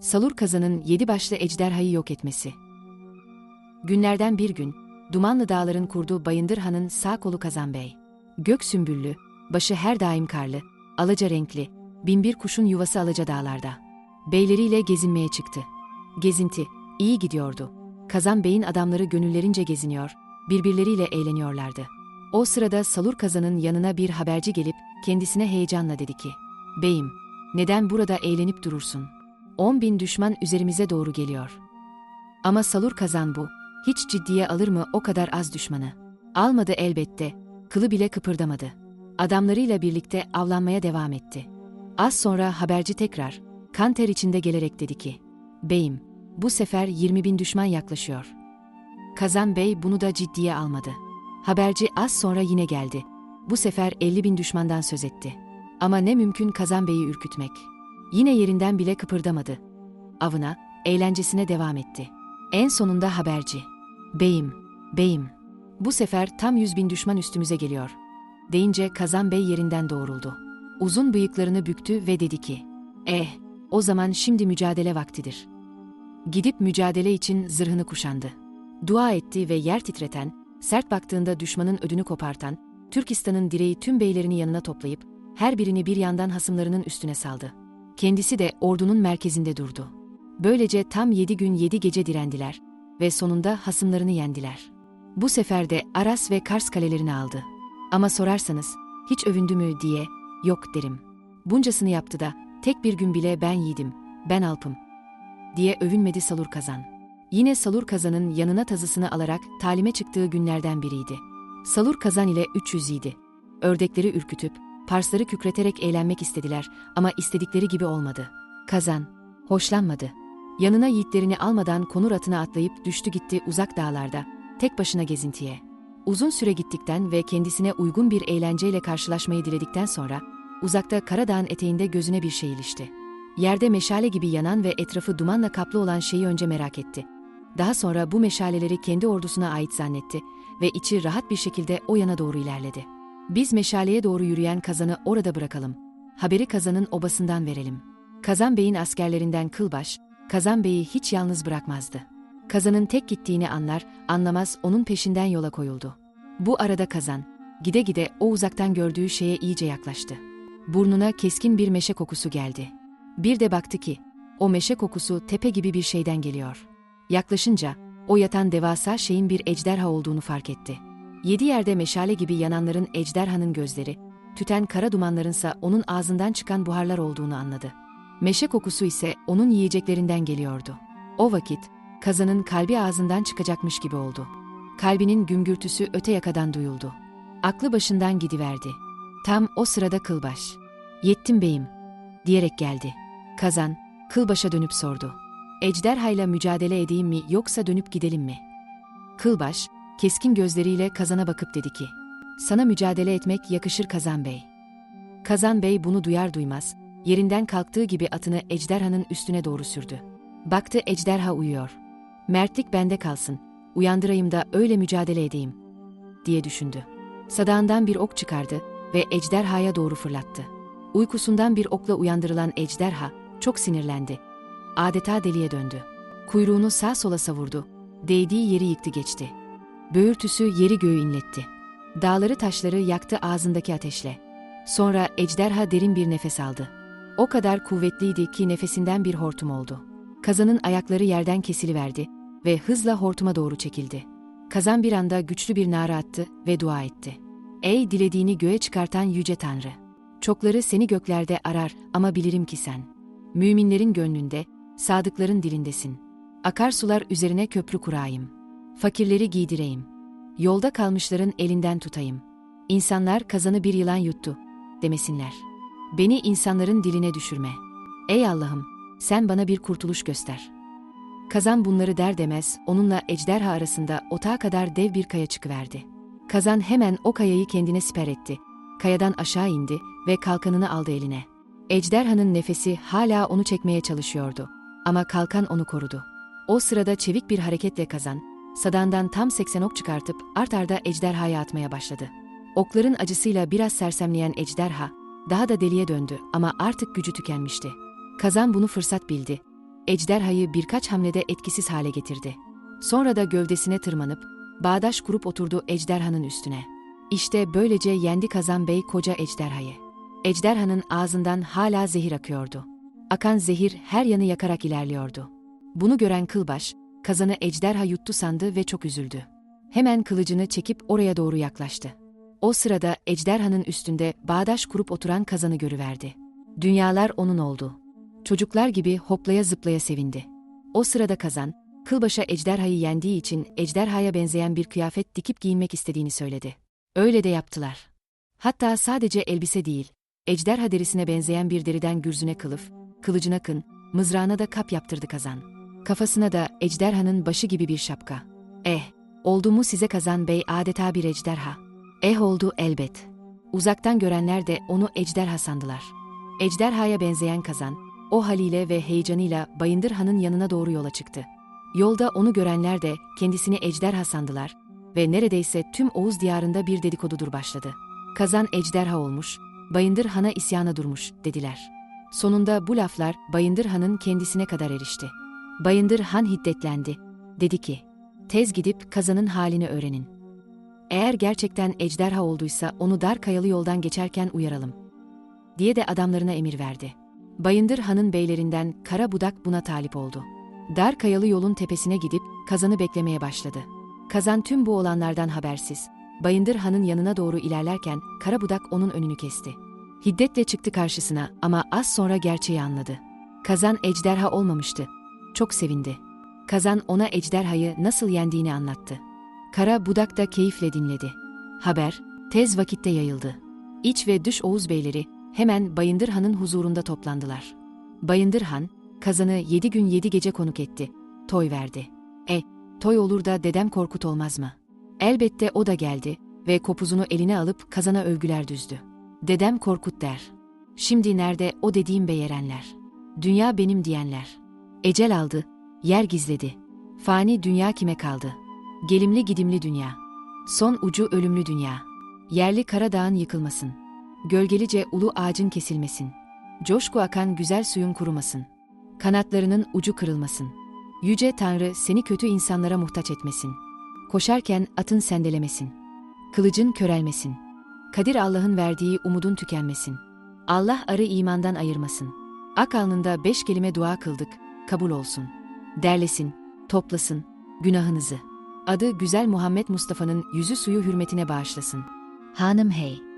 Salur Kazan'ın yedi başlı ejderhayı yok etmesi. Günlerden bir gün, Dumanlı Dağların kurduğu Bayındır Han'ın sağ kolu Kazan Bey. Gök sümbüllü, başı her daim karlı, alaca renkli, binbir kuşun yuvası alaca dağlarda. Beyleriyle gezinmeye çıktı. Gezinti, iyi gidiyordu. Kazan Bey'in adamları gönüllerince geziniyor, birbirleriyle eğleniyorlardı. O sırada Salur Kazan'ın yanına bir haberci gelip kendisine heyecanla dedi ki, Beyim, neden burada eğlenip durursun? On bin düşman üzerimize doğru geliyor. Ama Salur Kazan bu, hiç ciddiye alır mı o kadar az düşmanı? Almadı elbette, kılı bile kıpırdamadı. Adamlarıyla birlikte avlanmaya devam etti. Az sonra haberci tekrar, kan ter içinde gelerek dedi ki, Beyim, bu sefer 20 bin düşman yaklaşıyor. Kazan Bey bunu da ciddiye almadı. Haberci az sonra yine geldi. Bu sefer 50 bin düşmandan söz etti. Ama ne mümkün Kazan Bey'i ürkütmek. Yine yerinden bile kıpırdamadı. Avına, eğlencesine devam etti. En sonunda haberci. Beyim, beyim. Bu sefer tam yüz bin düşman üstümüze geliyor. Deyince Kazan Bey yerinden doğruldu. Uzun bıyıklarını büktü ve dedi ki, Eh, o zaman şimdi mücadele vaktidir. Gidip mücadele için zırhını kuşandı. Dua etti ve yer titreten, sert baktığında düşmanın ödünü kopartan, Türkistan'ın direği tüm beylerini yanına toplayıp, her birini bir yandan hasımlarının üstüne saldı. Kendisi de ordunun merkezinde durdu. Böylece tam yedi gün yedi gece direndiler ve sonunda hasımlarını yendiler. Bu sefer de Aras ve Kars kalelerini aldı. Ama sorarsanız, hiç övündü mü diye, yok derim. Buncasını yaptı da, tek bir gün bile ben yiğidim, ben alpım, diye övünmedi Salur Kazan. Yine Salur Kazan'ın yanına tazısını alarak talime çıktığı günlerden biriydi. Salur Kazan ile 300 yiğidi. Ördekleri ürkütüp, Parsları kükreterek eğlenmek istediler ama istedikleri gibi olmadı. Kazan, hoşlanmadı. Yanına yiğitlerini almadan konur atına atlayıp düştü gitti uzak dağlarda, tek başına gezintiye. Uzun süre gittikten ve kendisine uygun bir eğlenceyle karşılaşmayı diledikten sonra, uzakta Karadağ'ın eteğinde gözüne bir şey ilişti. Yerde meşale gibi yanan ve etrafı dumanla kaplı olan şeyi önce merak etti. Daha sonra bu meşaleleri kendi ordusuna ait zannetti ve içi rahat bir şekilde o yana doğru ilerledi. Biz meşaleye doğru yürüyen kazanı orada bırakalım. Haberi kazanın obasından verelim. Kazan Bey'in askerlerinden Kılbaş, Kazan Bey'i hiç yalnız bırakmazdı. Kazanın tek gittiğini anlar, anlamaz onun peşinden yola koyuldu. Bu arada Kazan, gide gide o uzaktan gördüğü şeye iyice yaklaştı. Burnuna keskin bir meşe kokusu geldi. Bir de baktı ki, o meşe kokusu tepe gibi bir şeyden geliyor. Yaklaşınca, o yatan devasa şeyin bir ejderha olduğunu fark etti. Yedi yerde meşale gibi yananların ejderhanın gözleri, tüten kara dumanlarınsa onun ağzından çıkan buharlar olduğunu anladı. Meşe kokusu ise onun yiyeceklerinden geliyordu. O vakit, kazanın kalbi ağzından çıkacakmış gibi oldu. Kalbinin güngürtüsü öte yakadan duyuldu. Aklı başından gidiverdi. Tam o sırada Kılbaş. Yettim beyim, diyerek geldi. Kazan, Kılbaş'a dönüp sordu. Ejderhayla mücadele edeyim mi yoksa dönüp gidelim mi? Kılbaş, keskin gözleriyle Kazan'a bakıp dedi ki, sana mücadele etmek yakışır Kazan Bey. Kazan Bey bunu duyar duymaz, yerinden kalktığı gibi atını ejderhanın üstüne doğru sürdü. Baktı ejderha uyuyor. Mertlik bende kalsın, uyandırayım da öyle mücadele edeyim, diye düşündü. Sadağından bir ok çıkardı ve ejderhaya doğru fırlattı. Uykusundan bir okla uyandırılan ejderha çok sinirlendi. Adeta deliye döndü. Kuyruğunu sağ sola savurdu. Değdiği yeri yıktı geçti. Böğürtüsü yeri göğü inletti. Dağları taşları yaktı ağzındaki ateşle. Sonra ejderha derin bir nefes aldı. O kadar kuvvetliydi ki nefesinden bir hortum oldu. Kazanın ayakları yerden kesiliverdi ve hızla hortuma doğru çekildi. Kazan bir anda güçlü bir nara attı ve dua etti. Ey dilediğini göğe çıkartan yüce Tanrı! Çokları seni göklerde arar ama bilirim ki sen. Müminlerin gönlünde, sadıkların dilindesin. Akarsular üzerine köprü kurayım. Fakirleri giydireyim. Yolda kalmışların elinden tutayım. İnsanlar kazanı bir yılan yuttu, demesinler. Beni insanların diline düşürme. Ey Allah'ım, sen bana bir kurtuluş göster. Kazan bunları der demez, onunla ejderha arasında otağa kadar dev bir kaya çıkıverdi. Kazan hemen o kayayı kendine siper etti. Kayadan aşağı indi ve kalkanını aldı eline. Ejderhanın nefesi hala onu çekmeye çalışıyordu. Ama kalkan onu korudu. O sırada çevik bir hareketle kazan, sadandan tam 80 ok çıkartıp art arda ejderhaya atmaya başladı. Okların acısıyla biraz sersemleyen ejderha, daha da deliye döndü ama artık gücü tükenmişti. Kazan bunu fırsat bildi ejderhayı birkaç hamlede etkisiz hale getirdi. Sonra da gövdesine tırmanıp, bağdaş kurup oturdu ejderhanın üstüne. İşte böylece yendi Kazan Bey koca ejderhayı. Ejderhanın ağzından hala zehir akıyordu. Akan zehir her yanı yakarak ilerliyordu. Bunu gören Kılbaş, kazanı ejderha yuttu sandı ve çok üzüldü. Hemen kılıcını çekip oraya doğru yaklaştı. O sırada ejderhanın üstünde bağdaş kurup oturan kazanı görüverdi. Dünyalar onun oldu. Çocuklar gibi hoplaya zıplaya sevindi. O sırada kazan, Kılbaş'a ejderhayı yendiği için ejderhaya benzeyen bir kıyafet dikip giyinmek istediğini söyledi. Öyle de yaptılar. Hatta sadece elbise değil, ejderha derisine benzeyen bir deriden gürzüne kılıf, kılıcına kın, mızrağına da kap yaptırdı kazan. Kafasına da ejderhanın başı gibi bir şapka. Eh, oldu mu size kazan bey adeta bir ejderha. Eh oldu elbet. Uzaktan görenler de onu ejderha sandılar. Ejderhaya benzeyen kazan, o haliyle ve heyecanıyla Bayındır Han'ın yanına doğru yola çıktı. Yolda onu görenler de kendisini ejderha sandılar ve neredeyse tüm Oğuz diyarında bir dedikodudur başladı. Kazan ejderha olmuş, Bayındır Han'a isyana durmuş dediler. Sonunda bu laflar Bayındır Han'ın kendisine kadar erişti. Bayındır Han hiddetlendi. Dedi ki, tez gidip kazanın halini öğrenin. Eğer gerçekten ejderha olduysa onu dar kayalı yoldan geçerken uyaralım. Diye de adamlarına emir verdi. Bayındır Han'ın beylerinden Kara Budak buna talip oldu. Dar kayalı yolun tepesine gidip kazanı beklemeye başladı. Kazan tüm bu olanlardan habersiz. Bayındır Han'ın yanına doğru ilerlerken Kara Budak onun önünü kesti. Hiddetle çıktı karşısına ama az sonra gerçeği anladı. Kazan ejderha olmamıştı. Çok sevindi. Kazan ona ejderhayı nasıl yendiğini anlattı. Kara Budak da keyifle dinledi. Haber tez vakitte yayıldı. İç ve dış Oğuz beyleri hemen Bayındır Han'ın huzurunda toplandılar. Bayındır Han, kazanı yedi gün yedi gece konuk etti. Toy verdi. E, toy olur da dedem Korkut olmaz mı? Elbette o da geldi ve kopuzunu eline alıp kazana övgüler düzdü. Dedem Korkut der. Şimdi nerede o dediğim beyerenler? Dünya benim diyenler. Ecel aldı, yer gizledi. Fani dünya kime kaldı? Gelimli gidimli dünya. Son ucu ölümlü dünya. Yerli Karadağ'ın yıkılmasın. Gölgelice ulu ağacın kesilmesin. Coşku akan güzel suyun kurumasın. Kanatlarının ucu kırılmasın. Yüce Tanrı seni kötü insanlara muhtaç etmesin. Koşarken atın sendelemesin. Kılıcın körelmesin. Kadir Allah'ın verdiği umudun tükenmesin. Allah arı imandan ayırmasın. Ak alnında beş kelime dua kıldık, kabul olsun. Derlesin, toplasın, günahınızı. Adı güzel Muhammed Mustafa'nın yüzü suyu hürmetine bağışlasın. Hanım hey!